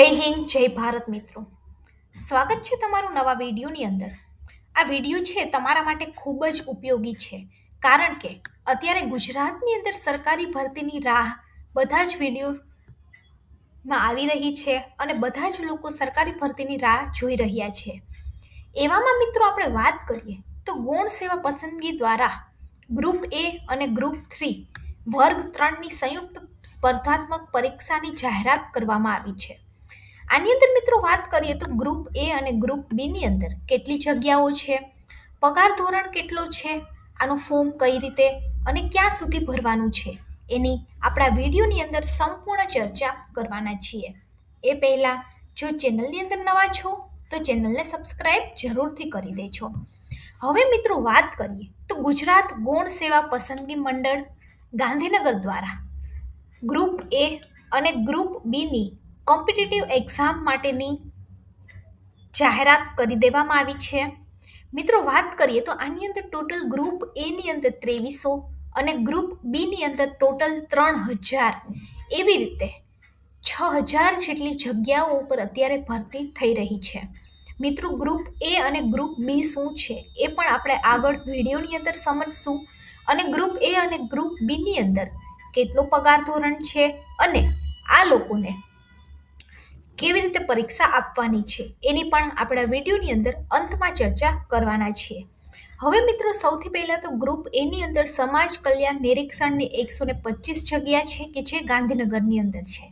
જય હિન્દ, જય ભારત મિત્રો. સ્વાગત છે તમારું નવા વિડીયોની અંદર. આ વીડિયો છે તમારા માટે ખૂબ જ ઉપયોગી છે, કારણ કે અત્યારે ગુજરાતની અંદર સરકારી ભરતીની રાહ બધા જ વિડીયોમાં આવી રહી છે અને બધા જ લોકો સરકારી ભરતીની રાહ જોઈ રહ્યા છે. એવામાં મિત્રો આપણે વાત કરીએ તો ગૌણ સેવા પસંદગી દ્વારા ગ્રુપ એ અને ગ્રુપ થ્રી વર્ગ ત્રણની સંયુક્ત સ્પર્ધાત્મક પરીક્ષાની જાહેરાત કરવામાં આવી છે. આની અંદર મિત્રો વાત કરીએ તો ગ્રુપ એ અને ગ્રુપ બીની અંદર કેટલી જગ્યાઓ છે? પગાર ધોરણ કેટલો છે? આનું ફોર્મ કઈ રીતે? અને ક્યાં સુધી ભરવાનું છે? એની આપણા વિડીયોની અંદર સંપૂર્ણ ચર્ચા કરવાના છીએ. એ પહેલાં જો ચેનલની અંદર નવા છો, તો ચેનલને સબસ્ક્રાઈબ જરૂરથી કરી દેજો. હવે મિત્રો વાત કરીએ તો ગુજરાત ગૌણ સેવા પસંદગી મંડળ ગાંધીનગર દ્વારા ગ્રુપ એ અને ગ્રુપ બીની કોમ્પિટિટિવ એક્ઝામ માટેની જાહેરાત કરી દેવામાં આવી છે. મિત્રો, વાત કરીએ તો આની અંદર ટોટલ ગ્રુપ એની અંદર ત્રેવીસો અને ગ્રુપ બીની અંદર ટોટલ ત્રણ હજાર. એવી રીતે છ હજાર જેટલી જગ્યાઓ ઉપર અત્યારે ભરતી થઈ રહી છે. મિત્રો, ગ્રુપ એ અને ગ્રુપ બી શું છે એ પણ આપણે આગળ વિડીયોની અંદર સમજશું. અને ગ્રુપ એ અને ગ્રુપ બીની અંદર કેટલો પગાર ધોરણ છે અને આ લોકોને કેવી રીતે પરીક્ષા આપવાની છે એની પણ આપણા વિડીયોની અંદર અંતમાં ચર્ચા કરવાના છીએ. હવે મિત્રો સૌથી પહેલાં તો ગ્રુપ એની અંદર સમાજ કલ્યાણ નિરીક્ષણની એકસો ને પચીસ જગ્યા છે કે જે ગાંધીનગરની અંદર છે.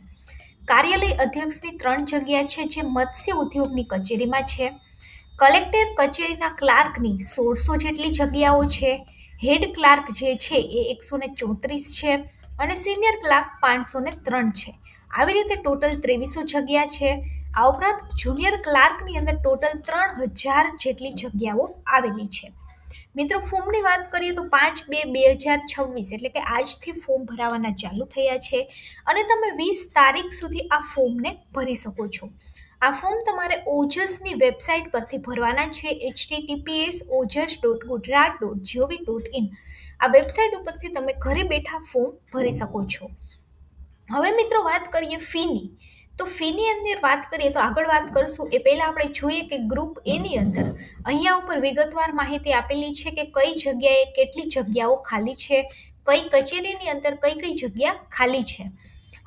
કાર્યાલય અધ્યક્ષની ત્રણ જગ્યા છે જે મત્સ્ય ઉદ્યોગની કચેરીમાં છે. કલેક્ટર કચેરીના ક્લાર્કની સોળસો જેટલી જગ્યાઓ છે. હેડ ક્લાર્ક જે છે એ એકસો ચોત્રીસ છે અને સિનિયર ક્લાર્ક પાંચસો ત્રણ છે. આવી રીતે ટોટલ ત્રેવીસો જગ્યા છે. આ ઉપરાંત જુનિયર ક્લાર્કની અંદર ટોટલ ત્રણ હજાર જેટલી જગ્યાઓ આવેલી છે. મિત્રો, ફોર્મની વાત કરીએ તો પાંચ બે બે હજાર છવ્વીસ એટલે કે આજથી ફોર્મ ભરાવાના ચાલુ થયા છે અને તમે વીસ તારીખ સુધી આ ફોર્મને ભરી શકો છો. આ ફોર્મ તમારે ઓજસની વેબસાઇટ પરથી ભરવાના છે HTTPS Ojas dot Gujarat dot GOV dot in આ વેબસાઇટ ઉપરથી તમે ઘરે બેઠા ફોર્મ ભરી શકો છો. હવે મિત્રો વાત કરીએ ફીની. તો ફીની અંદર વાત કરીએ તો આગળ વાત કરશું. એ પહેલાં આપણે જોઈએ કે ગ્રુપ એની અંદર અહીંયા ઉપર વિગતવાર માહિતી આપેલી છે કે કઈ જગ્યાએ કેટલી જગ્યાઓ ખાલી છે, કઈ કચેરીની અંદર કઈ કઈ જગ્યા ખાલી છે.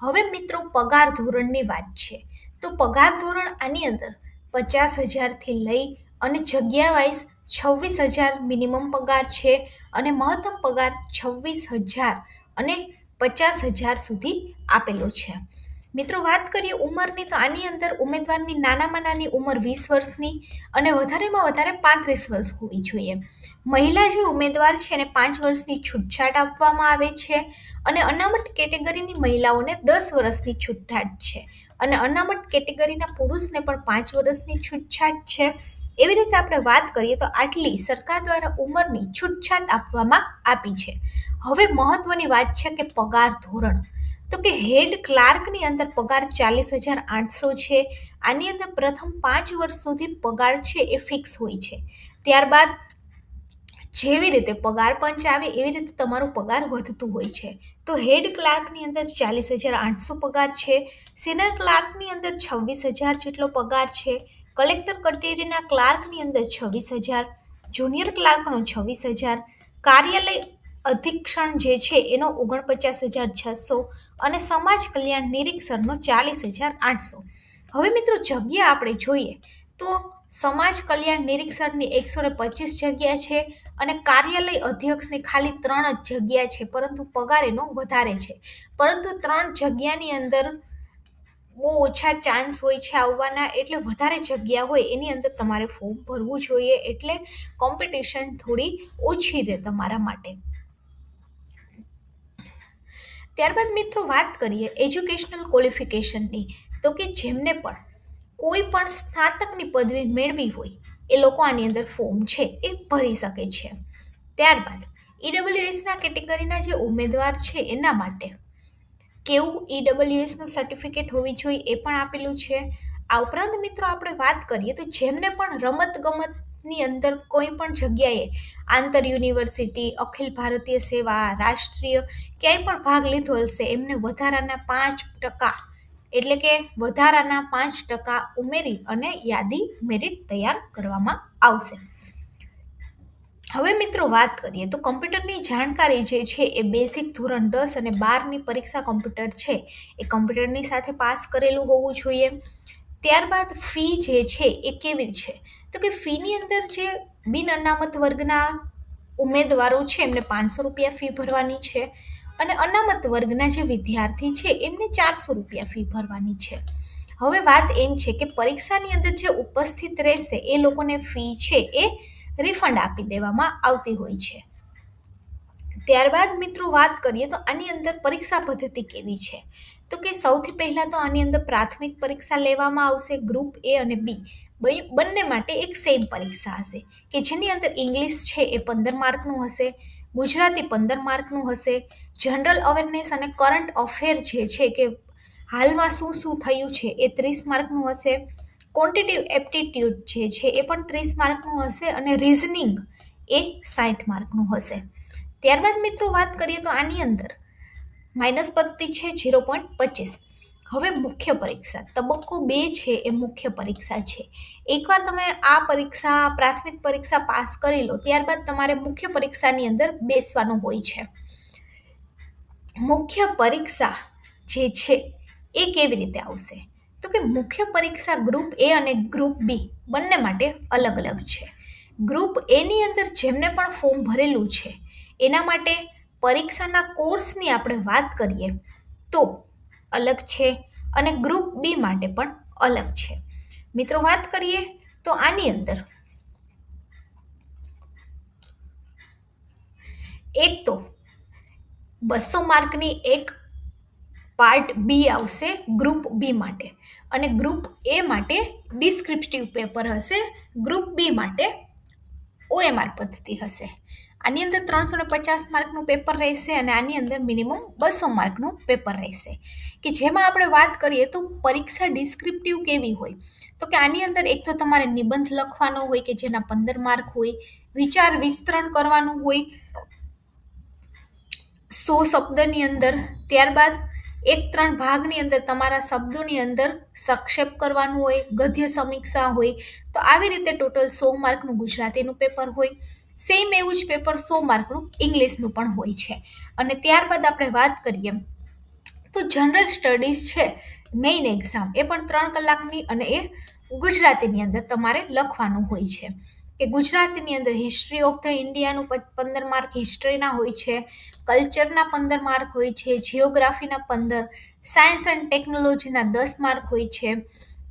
હવે મિત્રો પગાર ધોરણની વાત છે. તો પગાર ધોરણ આની અંદર પચાસ હજારથી લઈ અને જગ્યા વાઇઝ છવ્વીસ હજાર મિનિમમ પગાર છે અને મહત્તમ પગાર છવ્વીસ હજાર અને પચાસ હજાર સુધી આપેલો છે. મિત્રો, વાત કરીએ ઉંમરની, તો આની અંદર ઉમેદવારની નાનામાં નાની ઉંમર વીસ વર્ષની અને વધારેમાં વધારે પાંત્રીસ વર્ષ હોવી જોઈએ. મહિલા જે ઉમેદવાર છે, એને પાંચ વર્ષની છૂટછાટ આપવામાં આવે છે અને અનામત કેટેગરીની મહિલાઓને દસ વર્ષની છૂટછાટ છે. અને અનામત કેટેગરીના પુરુષને પણ પાંચ વર્ષની છૂટછાટ છે. એવી રીતે આપણે વાત કરીએ તો આટલી સરકાર દ્વારા ઉંમરની છૂટછાટ આપવામાં આપી છે. હવે મહત્વની વાત છે કે પગાર ધોરણ. તો કે હેડ ક્લાર્કની અંદર પગાર ચાલીસ હજાર આઠસો છે. આની અંદર પ્રથમ પાંચ વર્ષ સુધી પગાર છે એ ફિક્સ હોય છે. ત્યારબાદ જેવી રીતે પગાર પંચ આવે એવી રીતે તમારો પગાર વધતું હોય છે. તો હેડ ક્લાર્કની અંદર ચાલીસ હજાર આઠસો પગાર છે, સિનિયર ક્લાર્કની અંદર છવ્વીસ હજાર જેટલો પગાર છે, કલેક્ટર કચેરીના ક્લાર્કની અંદર છવ્વીસ હજાર, જુનિયર ક્લાર્કનો છવ્વીસ હજાર, કાર્યાલય અધિક્ષણ જે છે એનો ઓગણપચાસ હજાર છસો અને સમાજ કલ્યાણ નિરીક્ષણનો ચાલીસ હજાર આઠસો. હવે મિત્રો જગ્યા આપણે જોઈએ તો સમાજ કલ્યાણ નિરીક્ષણની એકસો ને પચીસ જગ્યા છે અને કાર્યાલય અધ્યક્ષની ખાલી ત્રણ જ જગ્યા છે, પરંતુ પગાર એનો વધારે છે. પરંતુ ત્રણ જગ્યાની અંદર બહુ ઓછા ચાન્સ હોય છે આવવાના, એટલે વધારે જગ્યા હોય એની અંદર તમારે ફોર્મ ભરવું જોઈએ, એટલે કોમ્પિટિશન થોડી ઓછી રહે તમારા માટે. ત્યારબાદ મિત્રો વાત કરીએ એજ્યુકેશનલ ક્વોલિફિકેશનની તો કે જેમને પણ કોઈ પણ સ્નાતકની પદવી મેળવી હોય એ લોકો આની અંદર ફોર્મ છે એ ભરી શકે છે. ત્યારબાદ ઈડબ્લ્યુએસના કેટેગરીના જે ઉમેદવાર છે એના માટે કેવું ઈડબ્લ્યુએસનું સર્ટિફિકેટ હોવી જોઈએ એ પણ આપેલું છે. આ ઉપરાંત મિત્રો આપણે વાત કરીએ તો જેમને પણ રમત ગમતની અંદર કોઈ પણ જગ્યાએ આંતર યુનિવર્સિટી, અખિલ ભારતીય સેવા, રાષ્ટ્રીય ક્યાંય પણ ભાગ લીધો હશે એમને વધારાના પાંચ ટકા એટલે કે વધારાના પાંચ ટકા ઉમેરી અને યાદી મેરિટ તૈયાર કરવામાં આવશે. હવે મિત્રો વાત કરીએ તો કમ્પ્યુટરની જાણકારી જે છે એ બેસિક ધોરણ દસ અને બારની પરીક્ષા કમ્પ્યુટર છે. એ કમ્પ્યુટરની સાથે પાસ કરેલું હોવું જોઈએ. ત્યારબાદ ફી જે છે એ કેવી છે? તો કે ફીની અંદર જે બિન અનામત વર્ગના ઉમેદવારો છે એમને પાંચસો રૂપિયા ફી ભરવાની છે. અને અનામત વર્ગના જે વિદ્યાર્થી છે, એમને ચારસો રૂપિયા ફી ભરવાની છે. હવે વાત એમ છે કે પરીક્ષાની અંદર જે ઉપસ્થિત રહેશે, એ લોકોને ફી છે એ રિફંડ આપી દેવામાં આવતી હોય છે. ત્યારબાદ મિત્રો વાત કરીએ તો આની અંદર પરીક્ષા પદ્ધતિ કેવી છે? તો કે સૌથી પહેલાં તો આની અંદર પ્રાથમિક પરીક્ષા લેવામાં આવશે, ગ્રુપ એ અને બી. બંને માટે એક સેમ પરીક્ષા હશે. કે જેની અંદર ઇંગ્લિશ છે એ પંદર માર્કનું હશે ગુજરાતી પંદર માર્કનું હશે. જનરલ અવેરનેસ અને કરંટ અફેર જે છે કે હાલમાં શું શું થયું છે એ ત્રીસ માર્કનું હશે. ક્વોન્ટિટિવ એપ્ટિટ્યૂડ જે છે એ પણ ત્રીસ માર્કનું હશે અને રિઝનિંગ એ સાઠ માર્કનું હશે. ત્યારબાદ મિત્રો વાત કરીએ તો આની અંદર. માઇનસ પદ્ધતિ છે ઝીરો પોઈન્ટ પચીસ. હવે મુખ્ય પરીક્ષા. તબક્કો બે છે એ મુખ્ય પરીક્ષા છે. એકવાર તમે આ પરીક્ષા, પ્રાથમિક પરીક્ષા પાસ કરી લો, ત્યારબાદ તમારે મુખ્ય પરીક્ષાની અંદર બેસવાનું હોય છે. મુખ્ય પરીક્ષા જે છે એ કેવી રીતે આવશે? તો કે મુખ્ય પરીક્ષા ગ્રુપ એ અને ગ્રુપ બી બંને માટે અલગ અલગ છે. ગ્રુપ એની અંદર જેમને પણ ફોર્મ ભરેલું છે, એના માટે પરીક્ષાના કોર્સની આપણે વાત કરીએ, તો અલગ છે અને ગ્રુપ બી માટે પણ અલગ છે. મિત્રો વાત કરીએ તો આની અંદર. એક તો બસો માર્કની એક પાર્ટ બી આવશે ગ્રુપ બી માટે અને ગ્રુપ એ માટે ડિસ્ક્રિપ્ટિવ પેપર હશે ગ્રુપ બી માટે ઓએમઆર પદ્ધતિ હશે. આની અંદર ત્રણસો ને પચાસ માર્કનું પેપર રહેશે અને આની અંદર મિનિમમ બસો માર્કનું પેપર રહેશે. કે જેમાં આપણે વાત કરીએ તો પરીક્ષા ડિસ્ક્રિપ્ટિવ કેવી હોય? તો કે આની અંદર એક તો તમારે નિબંધ લખવાનો હોય કે જેના પંદર માર્ક હોય, વિચાર વિસ્તરણ કરવાનું હોય, સો શબ્દની અંદર, ત્યારબાદ એક ત્રણ ભાગની અંદર તમારા શબ્દોની અંદર સક્ષેપ કરવાનું હોય, ગદ્ય સમીક્ષા હોય, તો આવી રીતે ટોટલ સો માર્કનું ગુજરાતીનું પેપર હોય. સેમ એવું જ પેપર સો માર્કનું ઇંગ્લિશનું પણ હોય છે. અને ત્યારબાદ આપણે વાત કરીએ, તો જનરલ સ્ટડીઝ છે મેઇન એક્ઝામ એ પણ ત્રણ કલાકની અને એ ગુજરાતીની અંદર તમારે લખવાનું હોય છે. કે ગુજરાતીની અંદર હિસ્ટ્રી ઓફ ધ ઇન્ડિયાનું પંદર માર્ક હિસ્ટ્રીના હોય છે કલ્ચરના પંદર માર્ક હોય છે જિયોગ્રાફીના પંદર સાયન્સ એન્ડ ટેકનોલોજીના દસ માર્ક હોય છે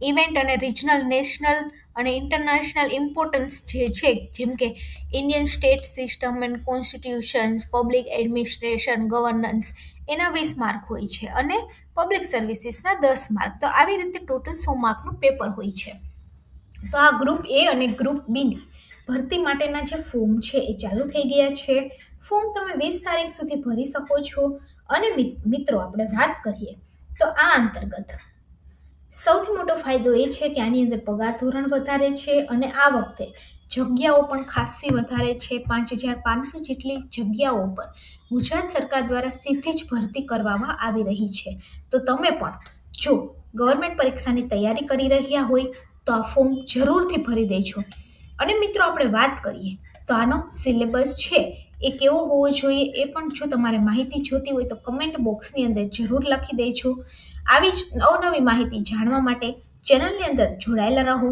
ઇવેન્ટ અને રિજનલ નેશનલ અને ઇન્ટરનેશનલ ઇમ્પોર્ટન્સ જે છે, જેમ કે Indian state system and constitutions public administration governance એના વીસ માર્ક હોય છે અને પબ્લિક સર્વિસીસના દસ માર્ક તો આવી રીતે ટોટલ સો માર્કનું પેપર હોય છે. તો આ ગ્રુપ એ અને ગ્રુપ બીની ભરતી માટેના જે ફોર્મ છે એ ચાલુ થઈ ગયા છે. ફોર્મ તમે વીસ તારીખ સુધી ભરી શકો છો. અને મિત્રો, આપણે વાત કરીએ તો આ અંતર્ગત સૌથી મોટો ફાયદો એ છે કે આની અંદર પગાર ધોરણ વધારે છે અને આ વખતે જગ્યાઓ પણ ખાસી વધારે છે. પાંચ હજાર પાંચસો જેટલી જગ્યાઓ પર ગુજરાત સરકાર દ્વારા સીધી જ ભરતી કરવામાં આવી રહી છે. તો તમે પણ જો ગવર્મેન્ટ પરીક્ષાની તૈયારી કરી રહ્યા હોય તો આ ફોર્મ જરૂરથી ભરી દેજો. અને મિત્રો, આપણે વાત કરીએ તો આનો સિલેબસ છે એ કેવો હોવો જોઈએ એ પણ જો તમારે માહિતી જોતી હોય તો કમેન્ટ બોક્સની અંદર જરૂર લખી દેજો. આવી જ નવનવી માહિતી જાણવા માટે ચેનલની અંદર જોડાયેલા રહો.